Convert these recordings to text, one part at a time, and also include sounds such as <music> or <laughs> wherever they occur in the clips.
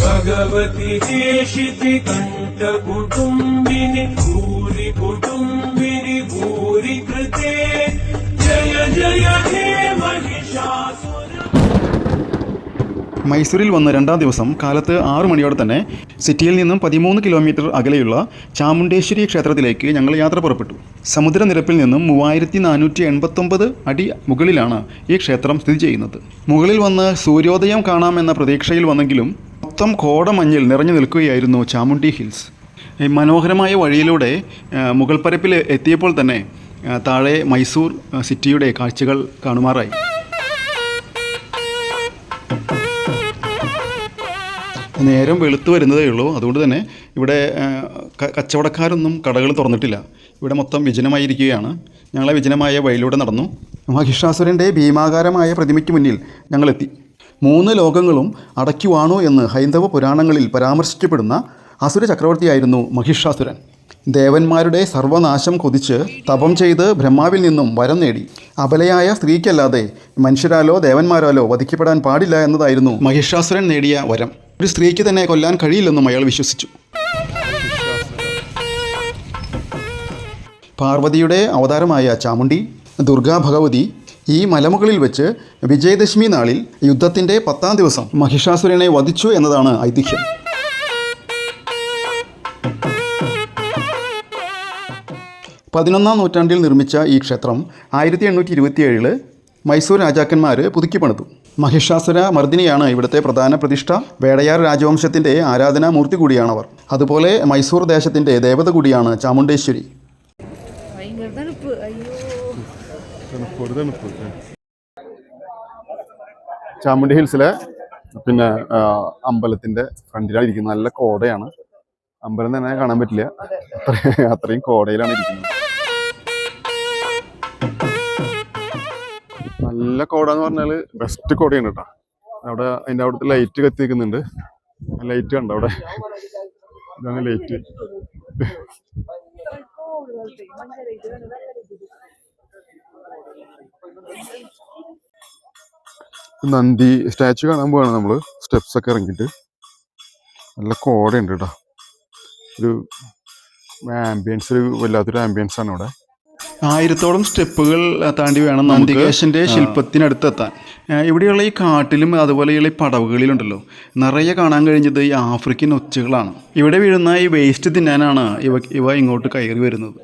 भगवति चेशिति कण्ठकुटुम्बिनि भूरि कुटुम्बिनि भूरि कृते जय जय हे മൈസൂരിൽ വന്ന രണ്ടാം ദിവസം കാലത്ത് ആറു മണിയോടെ തന്നെ സിറ്റിയിൽ നിന്നും പതിമൂന്ന് കിലോമീറ്റർ അകലെയുള്ള ചാമുണ്ടേശ്വരി ക്ഷേത്രത്തിലേക്ക് ഞങ്ങൾ യാത്ര പുറപ്പെട്ടു. സമുദ്രനിരപ്പിൽ നിന്നും മൂവായിരത്തി നാനൂറ്റി എൺപത്തൊമ്പത് അടി മുകളിലാണ് ഈ ക്ഷേത്രം സ്ഥിതി ചെയ്യുന്നത്. മുകളിൽ വന്ന് സൂര്യോദയം കാണാമെന്ന പ്രതീക്ഷയിൽ വന്നെങ്കിലും മൊത്തം കോടമഞ്ഞിൽ നിറഞ്ഞു നിൽക്കുകയായിരുന്നു ചാമുണ്ടി ഹിൽസ്. മനോഹരമായ വഴിയിലൂടെ മുഗൾപ്പരപ്പിൽ എത്തിയപ്പോൾ തന്നെ താഴെ മൈസൂർ സിറ്റിയുടെ കാഴ്ചകൾ കാണുമാറായി. നേരം വെളുത്തു വരുന്നതേ ഉള്ളൂ. അതുകൊണ്ട് തന്നെ ഇവിടെ കച്ചവടക്കാരൊന്നും കടകൾ തുറന്നിട്ടില്ല. ഇവിടെ മൊത്തം വിജനമായിരിക്കുകയാണ്. ഞങ്ങളെ വിജനമായ വഴിയിലൂടെ നടന്നു. മഹിഷാസുരന്റെ ഭീമാകാരമായ പ്രതിമയ്ക്ക് മുന്നിൽ ഞങ്ങളെത്തി. മൂന്ന് ലോകങ്ങളും അടയ്ക്കുവാണു എന്ന് ഹൈന്ദവ പുരാണങ്ങളിൽ പരാമർശിക്കപ്പെടുന്ന അസുര ചക്രവർത്തിയായിരുന്നു മഹിഷാസുരൻ. ദേവന്മാരുടെ സർവനാശം കൊതിച്ച് തപം ചെയ്ത് ബ്രഹ്മാവിൽ നിന്നും വരം നേടി. അബലയായ സ്ത്രീക്കല്ലാതെ മനുഷ്യരാലോ ദേവന്മാരാലോ വധിക്കപ്പെടാൻ പാടില്ല എന്നതായിരുന്നു മഹിഷാസുരൻ നേടിയ വരം. ഒരു സ്ത്രീക്ക് തന്നെ കൊല്ലാൻ കഴിയില്ലെന്നും അയാൾ വിശ്വസിച്ചു. പാർവതിയുടെ അവതാരമായ ചാമുണ്ടി ദുർഗാ ഭഗവതി ഈ മലമുകളിൽ വെച്ച് വിജയദശമി നാളിൽ യുദ്ധത്തിന്റെ പത്താം ദിവസം മഹിഷാസുരനെ വധിച്ചു എന്നതാണ് ഐതിഹ്യം. പതിനൊന്നാം നൂറ്റാണ്ടിൽ നിർമ്മിച്ച ഈ ക്ഷേത്രം ആയിരത്തി എണ്ണൂറ്റി ഇരുപത്തിയേഴിൽ മൈസൂർ രാജാക്കന്മാർ പുതുക്കി പണിതു മഹിഷാസുര മർദ്ദിനിയാണ് ഇവിടുത്തെ പ്രധാന പ്രതിഷ്ഠ. വേടയാർ രാജവംശത്തിന്റെ ആരാധനാമൂർത്തി കൂടിയാണവർ. അതുപോലെ മൈസൂർ ദേശത്തിന്റെ ദേവത കൂടിയാണ് ചാമുണ്ടേശ്വരി. ചാമുണ്ടി ഹിൽസിലെ പിന്നെ അമ്പലത്തിന്റെ അമ്പലത്തിന്റെ ഫ്രണ്ടിലാണ് ഇരിക്കുന്നത്. നല്ല കോടയാണ്. അമ്പലം തന്നെ കാണാൻ പറ്റില്ല. അത്രയും അത്രയും കോടയിലാണ് ഇരിക്കുന്നത്. നല്ല കോട എന്ന് പറഞ്ഞാൽ ബെസ്റ്റ് കോടയാണ് കേട്ടോ അവിടെ അതിന്റെ അവിടുത്തെ ലൈറ്റ് കത്തിക്കുന്നുണ്ട് ലൈറ്റ് കണ്ടോ അവിടെ? ഇതാണ് ലൈറ്റ് നന്ദി. സ്റ്റാച്ചു കാണാൻ പോവാണ് നമ്മൾ. സ്റ്റെപ്സ് ഒക്കെ ഇറങ്ങിയിട്ട്. നല്ല കോടയുണ്ട് കേട്ടോ ഒരു ആംബിയൻസ് ഒരു വല്ലാത്തൊരു ആംബിയൻസ് ആണ് ഇവിടെ ആയിരത്തോളം സ്റ്റെപ്പുകൾ താണ്ടി വേണം നന്ദികേശന്റെ ശില്പത്തിനടുത്തെത്താൻ. എത്താൻ ഇവിടെയുള്ള ഈ കാട്ടിലും അതുപോലെയുള്ള ഈ പടവുകളിലുണ്ടല്ലോ. നിറയെ കാണാൻ കഴിഞ്ഞത് ഈ ആഫ്രിക്കൻ ഒച്ചകളാണ്. ഇവിടെ വീഴുന്ന ഈ വേസ്റ്റ് തിന്നാനാണ് ഇവ ഇവ ഇങ്ങോട്ട് കയറി വരുന്നത്.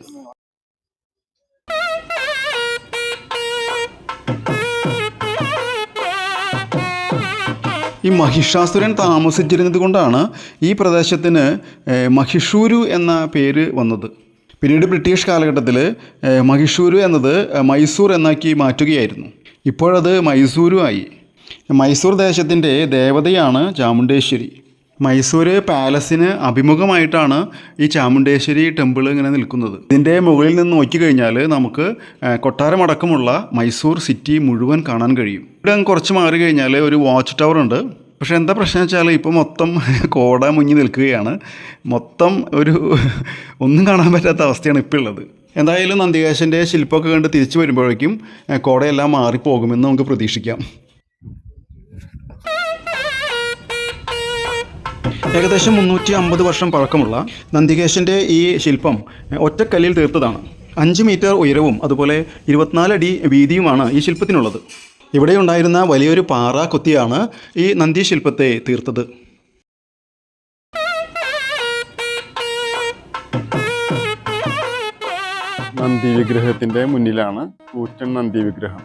ഈ മഹിഷാസുരൻ താമസിച്ചിരുന്നത് കൊണ്ടാണ് ഈ പ്രദേശത്തിന് മഹിഷൂരു എന്ന പേര് വന്നത്. പിന്നീട് ബ്രിട്ടീഷ് കാലഘട്ടത്തിൽ മഹിഷൂരു എന്നത് മൈസൂർ എന്നാക്കി മാറ്റുകയായിരുന്നു. ഇപ്പോഴത് ആയി മൈസൂർ ദേശത്തിന്റെ ദേവതയാണ് ചാമുണ്ടേശ്വരി. മൈസൂർ പാലസിന് അഭിമുഖമായിട്ടാണ് ഈ ചാമുണ്ടേശ്വരി ടെമ്പിൾ ഇങ്ങനെ നിൽക്കുന്നത്. ഇതിന്റെ മുകളിൽ നിന്ന് നോക്കിക്കഴിഞ്ഞാൽ നമുക്ക് കൊട്ടാരമടക്കമുള്ള മൈസൂർ സിറ്റി മുഴുവൻ കാണാൻ കഴിയും. ഇവിടെ കുറച്ച് മാറി കഴിഞ്ഞാൽ ഒരു വാച്ച് ടവർ ഉണ്ട്. പക്ഷേ എന്താ പ്രശ്നം വെച്ചാൽ ഇപ്പോൾ മൊത്തം <laughs> കോട മുങ്ങി നിൽക്കുകയാണ്. മൊത്തം ഒരു <laughs> ഒന്നും കാണാൻ പറ്റാത്ത അവസ്ഥയാണ് ഇപ്പോൾ ഉള്ളത്. എന്തായാലും നന്ദികേശന്റെ ശില്പമൊക്കെ കണ്ട് തിരിച്ചു വരുമ്പോഴേക്കും കോടയെല്ലാം മാറിപ്പോകുമെന്ന് നമുക്ക് പ്രതീക്ഷിക്കാം. ഏകദേശം മുന്നൂറ്റി അമ്പത് വർഷം പഴക്കമുള്ള നന്ദികേശന്റെ ഈ ശില്പം ഒറ്റക്കല്ലിൽ തീർത്തതാണ്. അഞ്ച് മീറ്റർ ഉയരവും അതുപോലെ ഇരുപത്തിനാല് അടി വീതിയുമാണ് ഈ ശില്പത്തിനുള്ളത്. ഇവിടെ ഉണ്ടായിരുന്ന വലിയൊരു പാറ കൊത്തിയാണ് ഈ നന്ദി ശില്പത്തെ തീർത്തത്. നന്ദി വിഗ്രഹത്തിന്റെ മുന്നിലാണ് കൂറ്റൻ നന്ദി വിഗ്രഹം.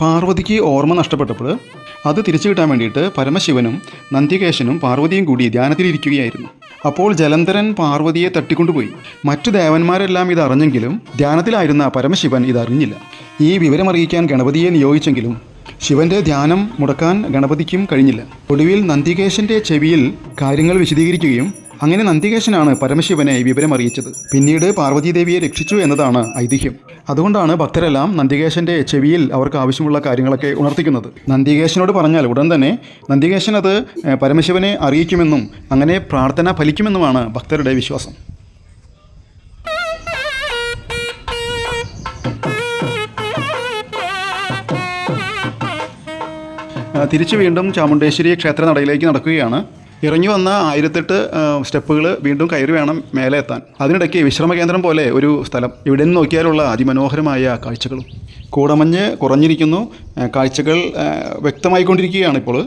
പാർവതിക്ക് ഓർമ്മ നഷ്ടപ്പെട്ടപ്പോൾ അത് തിരിച്ചു കിട്ടാൻ വേണ്ടിയിട്ട് പരമശിവനും നന്ദികേശനും പാർവതിയും കൂടി ധ്യാനത്തിലിരിക്കുകയായിരുന്നു. അപ്പോൾ ജലന്ധരൻ പാർവതിയെ തട്ടിക്കൊണ്ടുപോയി. മറ്റു ദേവന്മാരെല്ലാം ഇത് അറിഞ്ഞെങ്കിലും ധ്യാനത്തിലായിരുന്ന പരമശിവൻ ഇതറിഞ്ഞില്ല ഈ വിവരമറിയിക്കാൻ ഗണപതിയെ നിയോഗിച്ചെങ്കിലും ശിവന്റെ ധ്യാനം മുടക്കാൻ ഗണപതിക്കും കഴിഞ്ഞില്ല. ഒടുവിൽ നന്ദികേശന്റെ ചെവിയിൽ കാര്യങ്ങൾ വിശദീകരിക്കുകയും അങ്ങനെ നന്ദികേശനാണ് പരമശിവനെ വിവരമറിയിച്ചത് പിന്നീട് പാർവതീദേവിയെ രക്ഷിച്ചു എന്നതാണ് ഐതിഹ്യം. അതുകൊണ്ടാണ് ഭക്തരെല്ലാം നന്ദികേശന്റെ ചെവിയിൽ അവർക്ക് ആവശ്യമുള്ള കാര്യങ്ങളൊക്കെ ഉണർത്തിക്കുന്നത്. നന്ദികേശനോട് പറഞ്ഞാൽ ഉടൻ തന്നെ നന്ദികേശൻ അത് പരമശിവനെ അറിയിക്കുമെന്നും അങ്ങനെ പ്രാർത്ഥന ഫലിക്കുമെന്നുമാണ് ഭക്തരുടെ വിശ്വാസം. തിരിച്ചു വീണ്ടും ചാമുണ്ടേശ്വരി ക്ഷേത്ര നടയിലേക്ക് നടക്കുകയാണ്. ഇറങ്ങി വന്ന ആയിരത്തെട്ട് സ്റ്റെപ്പുകൾ വീണ്ടും കയറി വേണം മേലെ എത്താൻ. അതിനിടയ്ക്ക് വിശ്രമ കേന്ദ്രം പോലെ ഒരു സ്ഥലം. ഇവിടെ നിന്ന് നോക്കിയാലുള്ള അതിമനോഹരമായ കാഴ്ചകളും. കൂടമഞ്ഞ് കുറഞ്ഞിരിക്കുന്നു. കാഴ്ചകൾ വ്യക്തമായിക്കൊണ്ടിരിക്കുകയാണ് ഇപ്പോൾ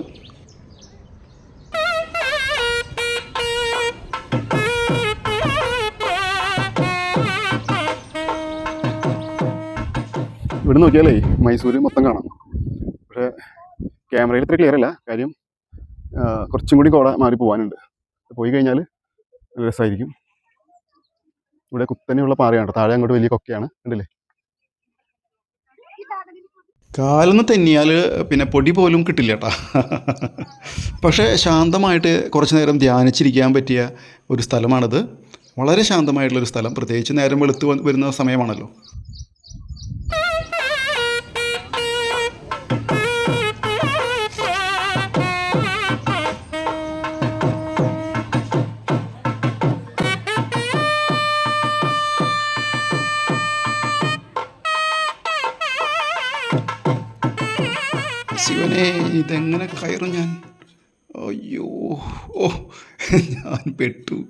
ഇവിടെ നോക്കിയാലേ മൈസൂർ മൊത്തം കാണാം. പക്ഷേ ക്യാമറയിൽ ഇത്ര ക്ലിയർ അല്ല. കാര്യം കുറച്ചും കൂടി കോട മാറി പോകാനുണ്ട് പോയി കഴിഞ്ഞാൽ രസമായിരിക്കും ഇവിടെ കുത്തനെയുള്ള പാറയാണ് താഴെ അങ്ങോട്ട് വലിയ കൊക്കയാണ്. കണ്ടില്ലേ? കാലൊന്ന് തെന്നിയാൽ പിന്നെ പൊടി പോലും കിട്ടില്ല കേട്ടാ പക്ഷേ ശാന്തമായിട്ട് കുറച്ച് നേരം ധ്യാനിച്ചിരിക്കാൻ പറ്റിയ ഒരു സ്ഥലമാണിത്. വളരെ ശാന്തമായിട്ടുള്ളൊരു സ്ഥലം. പ്രത്യേകിച്ച് നേരം വെളുത്ത് വരുന്ന സമയമാണല്ലോ. ശിവനെ ഇതെങ്ങനെ കയറും ഞാൻ? അയ്യോ ഓ ഞാൻ പെട്ടു.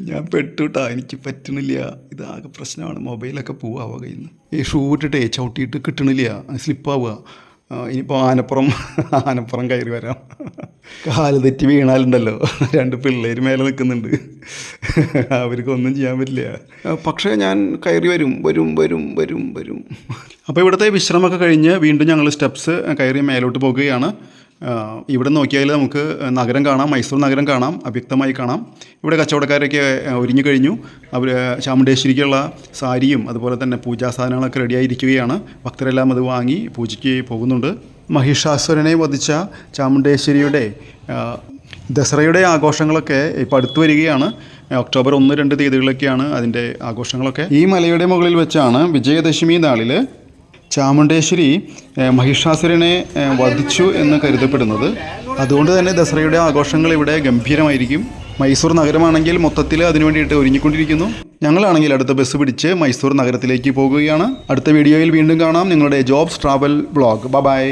ഞാൻ പെട്ടുട്ടാ എനിക്ക് പറ്റണില്ല. ഇതാകെ പ്രശ്നമാണ്. മൊബൈലൊക്കെ പോവാ കയ്യിൽ നിന്ന് ഈ ഷൂ ഇട്ടിട്ടേ ചവിട്ടിയിട്ട് കിട്ടണില്ല. സ്ലിപ്പാവുക. ഇനിയിപ്പോൾ ആനപ്പുറം ആനപ്പുറം കയറി വരാം. കാൽ തെറ്റി വീണാലുണ്ടല്ലോ. രണ്ട് പിള്ളേർ മേലെ നിൽക്കുന്നുണ്ട് അവർക്കൊന്നും ചെയ്യാൻ പറ്റില്ല. പക്ഷേ ഞാൻ കയറി വരും. വരും വരും വരും വരും. അപ്പോൾ ഇവിടുത്തെ വിശ്രമമൊക്കെ കഴിഞ്ഞ് വീണ്ടും ഞങ്ങൾ സ്റ്റെപ്സ് കയറി മേലോട്ട് പോകുകയാണ്. ഇവിടെ നോക്കിയാൽ നമുക്ക് നഗരം കാണാം മൈസൂർ നഗരം കാണാം അവ്യക്തമായി കാണാം. ഇവിടെ കച്ചവടക്കാരൊക്കെ ഒരുങ്ങി കഴിഞ്ഞു. അവർ ചാമുണ്ടേശ്വരിക്കുള്ള സാരിയും അതുപോലെ തന്നെ പൂജാ സാധനങ്ങളൊക്കെ റെഡിയായിരിക്കുകയാണ് ഭക്തരെല്ലാം അത് വാങ്ങി പൂജയ്ക്ക് പോകുന്നുണ്ട്. മഹിഷാസുരനെ വധിച്ച ചാമുണ്ടേശ്വരിയുടെ ദസറയുടെ ആഘോഷങ്ങളൊക്കെ ഇപ്പോൾ അടുത്ത് വരികയാണ്. ഒക്ടോബർ ഒന്ന് രണ്ട് തീയതികളിലൊക്കെയാണ് അതിന്റെ ആഘോഷങ്ങളൊക്കെ. ഈ മലയുടെ മുകളിൽ വെച്ചാണ് വിജയദശമി നാളിൽ ചാമുണ്ടേശ്വരി മഹിഷാസുരനെ വധിച്ചു എന്ന് കരുതപ്പെടുന്നത്. അതുകൊണ്ട് തന്നെ ദസറയുടെ ആഘോഷങ്ങൾ ഇവിടെ ഗംഭീരമായിരിക്കും. മൈസൂർ നഗരമാണെങ്കിൽ മൊത്തത്തിൽ അതിനു വേണ്ടിയിട്ട് ഒരുങ്ങിക്കൊണ്ടിരിക്കുന്നു. ഞങ്ങളാണെങ്കിൽ അടുത്ത ബസ് പിടിച്ച് മൈസൂർ നഗരത്തിലേക്ക് പോകുകയാണ്. അടുത്ത വീഡിയോയിൽ വീണ്ടും കാണാം. നിങ്ങളുടെ ജോബ്സ് ട്രാവൽ ബ്ലോഗ് ബൈ.